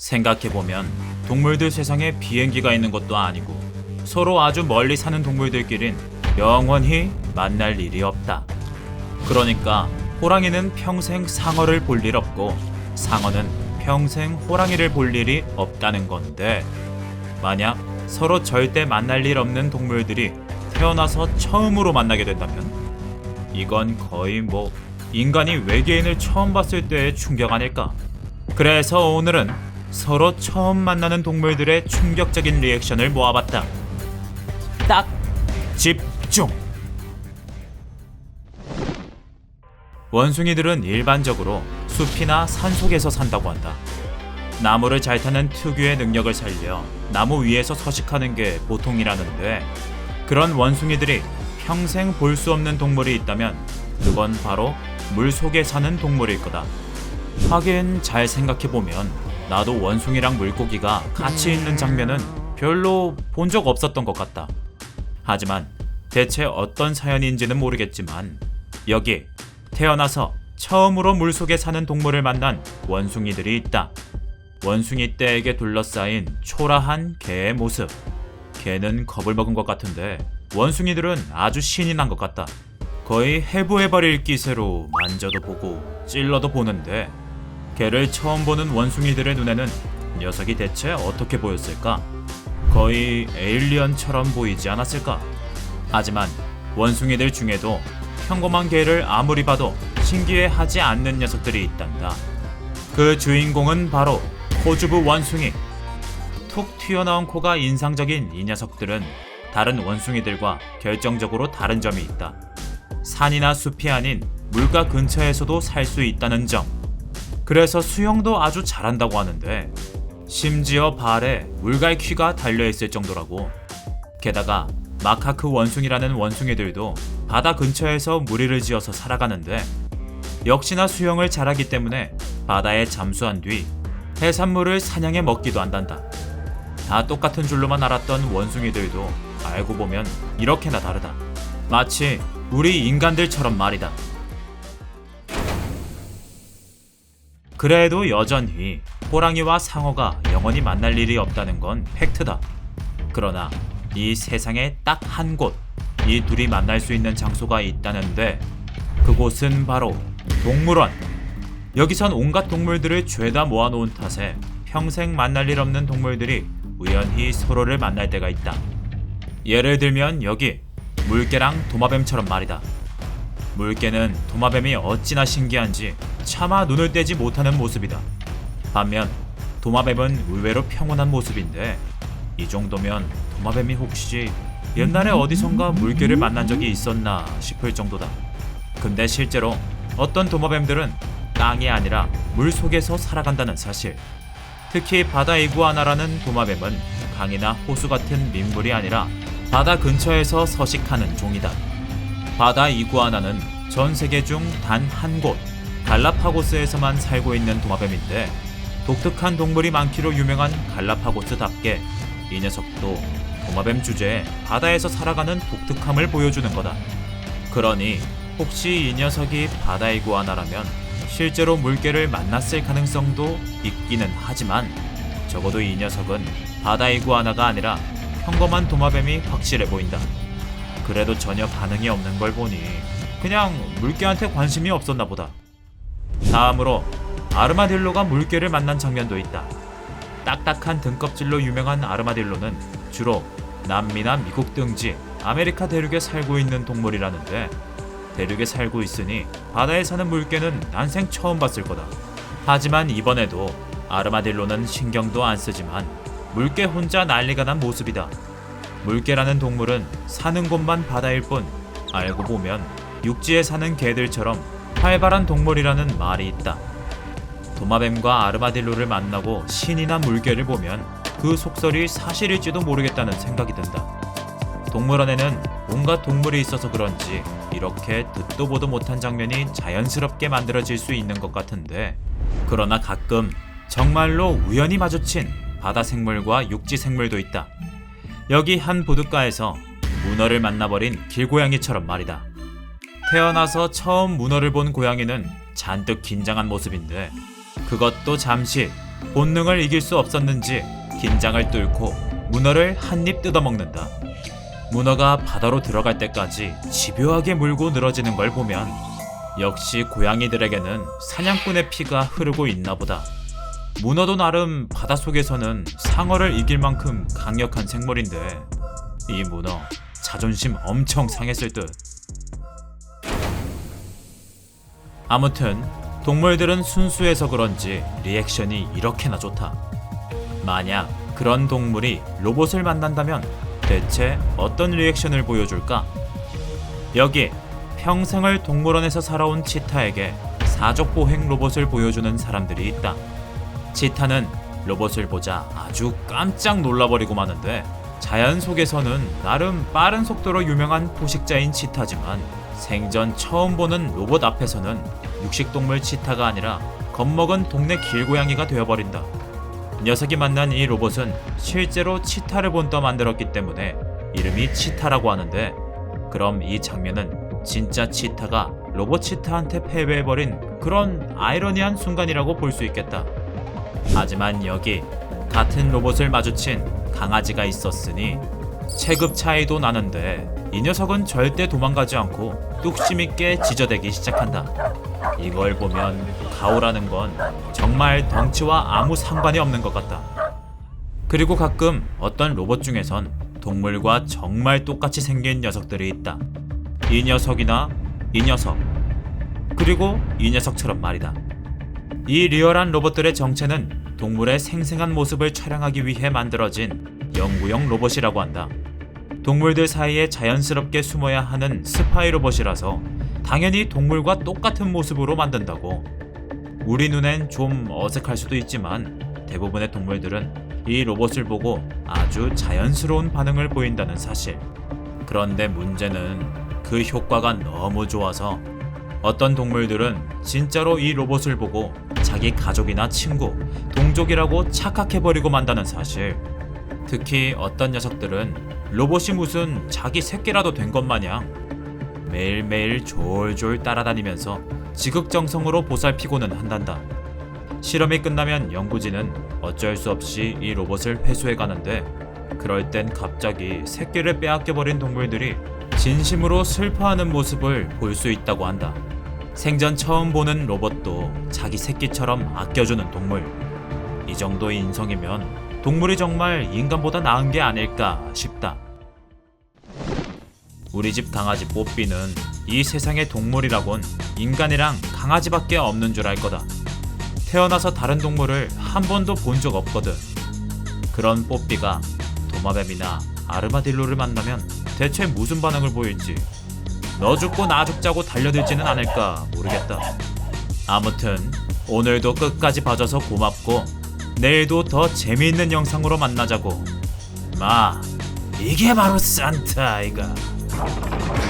생각해보면 동물들 세상에 비행기가 있는 것도 아니고 서로 아주 멀리 사는 동물들끼린 영원히 만날 일이 없다. 그러니까 호랑이는 평생 상어를 볼 일 없고 상어는 평생 호랑이를 볼 일이 없다는 건데 만약 서로 절대 만날 일 없는 동물들이 태어나서 처음으로 만나게 된다면 이건 거의 뭐 인간이 외계인을 처음 봤을 때의 충격 아닐까? 그래서 오늘은 서로 처음 만나는 동물들의 충격적인 리액션을 모아봤다. 딱 집중. 원숭이들은 일반적으로 숲이나 산 속에서 산다고 한다. 나무를 잘 타는 특유의 능력을 살려 나무 위에서 서식하는 게 보통이라는데 그런 원숭이들이 평생 볼 수 없는 동물이 있다면 그건 바로 물 속에 사는 동물일 거다. 하긴 잘 생각해보면 나도 원숭이랑 물고기가 같이 있는 장면은 별로 본 적 없었던 것 같다. 하지만 대체 어떤 사연인지는 모르겠지만 여기 태어나서 처음으로 물속에 사는 동물을 만난 원숭이들이 있다. 원숭이 떼에게 둘러싸인 초라한 개의 모습. 개는 겁을 먹은 것 같은데 원숭이들은 아주 신이 난 것 같다. 거의 해부해버릴 기세로 만져도 보고 찔러도 보는데 개를 처음 보는 원숭이들의 눈에는 녀석이 대체 어떻게 보였을까? 거의 에일리언처럼 보이지 않았을까? 하지만 원숭이들 중에도 평범한 개를 아무리 봐도 신기해하지 않는 녀석들이 있단다. 그 주인공은 바로 코주부 원숭이. 툭 튀어나온 코가 인상적인 이 녀석들은 다른 원숭이들과 결정적으로 다른 점이 있다. 산이나 숲이 아닌 물가 근처에서도 살 수 있다는 점. 그래서 수영도 아주 잘한다고 하는데 심지어 발에 물갈퀴가 달려있을 정도라고. 게다가 마카크 원숭이라는 원숭이들도 바다 근처에서 무리를 지어서 살아가는데 역시나 수영을 잘하기 때문에 바다에 잠수한 뒤 해산물을 사냥해 먹기도 한단다. 다 똑같은 줄로만 알았던 원숭이들도 알고 보면 이렇게나 다르다. 마치 우리 인간들처럼 말이다. 그래도 여전히 호랑이와 상어가 영원히 만날 일이 없다는 건 팩트다. 그러나 이 세상에 딱 한 곳, 이 둘이 만날 수 있는 장소가 있다는데 그곳은 바로 동물원. 여기선 온갖 동물들을 죄다 모아놓은 탓에 평생 만날 일 없는 동물들이 우연히 서로를 만날 때가 있다. 예를 들면 여기 물개랑 도마뱀처럼 말이다. 물개는 도마뱀이 어찌나 신기한지 차마 눈을 떼지 못하는 모습이다. 반면 도마뱀은 의외로 평온한 모습인데 이 정도면 도마뱀이 혹시 옛날에 어디선가 물개를 만난 적이 있었나 싶을 정도다. 근데 실제로 어떤 도마뱀들은 땅이 아니라 물 속에서 살아간다는 사실. 특히 바다 이구아나라는 도마뱀은 강이나 호수 같은 민물이 아니라 바다 근처에서 서식하는 종이다. 바다 이구아나는 전 세계 중 단 한 곳, 갈라파고스에서만 살고 있는 도마뱀인데 독특한 동물이 많기로 유명한 갈라파고스답게 이 녀석도 도마뱀 주제에 바다에서 살아가는 독특함을 보여주는 거다. 그러니 혹시 이 녀석이 바다 이구아나라면 실제로 물개를 만났을 가능성도 있기는 하지만 적어도 이 녀석은 바다 이구아나가 아니라 평범한 도마뱀이 확실해 보인다. 그래도 전혀 반응이 없는 걸 보니 그냥 물개한테 관심이 없었나 보다. 다음으로 아르마딜로가 물개를 만난 장면도 있다. 딱딱한 등껍질로 유명한 아르마딜로는 주로 남미나 미국 등지 아메리카 대륙에 살고 있는 동물이라는데 대륙에 살고 있으니 바다에 사는 물개는 난생 처음 봤을 거다. 하지만 이번에도 아르마딜로는 신경도 안 쓰지만 물개 혼자 난리가 난 모습이다. 물개라는 동물은 사는 곳만 바다일 뿐 알고 보면 육지에 사는 개들처럼 활발한 동물이라는 말이 있다. 도마뱀과 아르마딜로를 만나고 신이 난 물개를 보면 그 속설이 사실일지도 모르겠다는 생각이 든다. 동물원에는 온갖 동물이 있어서 그런지 이렇게 듣도 보도 못한 장면이 자연스럽게 만들어질 수 있는 것 같은데 그러나 가끔 정말로 우연히 마주친 바다 생물과 육지 생물도 있다. 여기 한 보드가에서 문어를 만나버린 길고양이처럼 말이다. 태어나서 처음 문어를 본 고양이는 잔뜩 긴장한 모습인데 그것도 잠시 본능을 이길 수 없었는지 긴장을 뚫고 문어를 한 입 뜯어먹는다. 문어가 바다로 들어갈 때까지 집요하게 물고 늘어지는 걸 보면 역시 고양이들에게는 사냥꾼의 피가 흐르고 있나 보다. 문어도 나름 바닷속에서는 상어를 이길 만큼 강력한 생물인데 이 문어 자존심 엄청 상했을 듯. 아무튼 동물들은 순수해서 그런지 리액션이 이렇게나 좋다. 만약 그런 동물이 로봇을 만난다면 대체 어떤 리액션을 보여줄까? 여기 평생을 동물원에서 살아온 치타에게 사족 보행 로봇을 보여주는 사람들이 있다. 치타는 로봇을 보자 아주 깜짝 놀라버리고 마는데 자연 속에서는 나름 빠른 속도로 유명한 포식자인 치타지만 생전 처음 보는 로봇 앞에서는 육식동물 치타가 아니라 겁먹은 동네 길고양이가 되어버린다. 녀석이 만난 이 로봇은 실제로 치타를 본떠 만들었기 때문에 이름이 치타라고 하는데 그럼 이 장면은 진짜 치타가 로봇 치타한테 패배해버린 그런 아이러니한 순간이라고 볼 수 있겠다. 하지만 여기 같은 로봇을 마주친 강아지가 있었으니 체급 차이도 나는데 이 녀석은 절대 도망가지 않고 뚝심 있게 지저대기 시작한다. 이걸 보면 가오라는 건 정말 덩치와 아무 상관이 없는 것 같다. 그리고 가끔 어떤 로봇 중에선 동물과 정말 똑같이 생긴 녀석들이 있다. 이 녀석이나 이 녀석 그리고 이 녀석처럼 말이다. 이 리얼한 로봇들의 정체는 동물의 생생한 모습을 촬영하기 위해 만들어진 연구용 로봇이라고 한다. 동물들 사이에 자연스럽게 숨어야 하는 스파이 로봇이라서 당연히 동물과 똑같은 모습으로 만든다고. 우리 눈엔 좀 어색할 수도 있지만 대부분의 동물들은 이 로봇을 보고 아주 자연스러운 반응을 보인다는 사실. 그런데 문제는 그 효과가 너무 좋아서 어떤 동물들은 진짜로 이 로봇을 보고 자기 가족이나 친구, 동족이라고 착각해버리고 만다는 사실. 특히 어떤 녀석들은 로봇이 무슨 자기 새끼라도 된 것 마냥 매일매일 졸졸 따라다니면서 지극정성으로 보살피고는 한단다. 실험이 끝나면 연구진은 어쩔 수 없이 이 로봇을 회수해 가는데 그럴 땐 갑자기 새끼를 빼앗겨버린 동물들이 진심으로 슬퍼하는 모습을 볼 수 있다고 한다. 생전 처음 보는 로봇도 자기 새끼처럼 아껴주는 동물. 이 정도 인성이면 동물이 정말 인간보다 나은 게 아닐까 싶다. 우리 집 강아지 뽀삐는 이 세상의 동물이라곤 인간이랑 강아지밖에 없는 줄 알 거다. 태어나서 다른 동물을 한 번도 본 적 없거든. 그런 뽀삐가 도마뱀이나 아르마딜로를 만나면 대체 무슨 반응을 보일지 너 죽고 나 죽자고 달려들지는 않을까 모르겠다. 아무튼 오늘도 끝까지 봐줘서 고맙고 내일도 더 재미있는 영상으로 만나자고. 마, 이게 바로 산타 아이가. Thank you.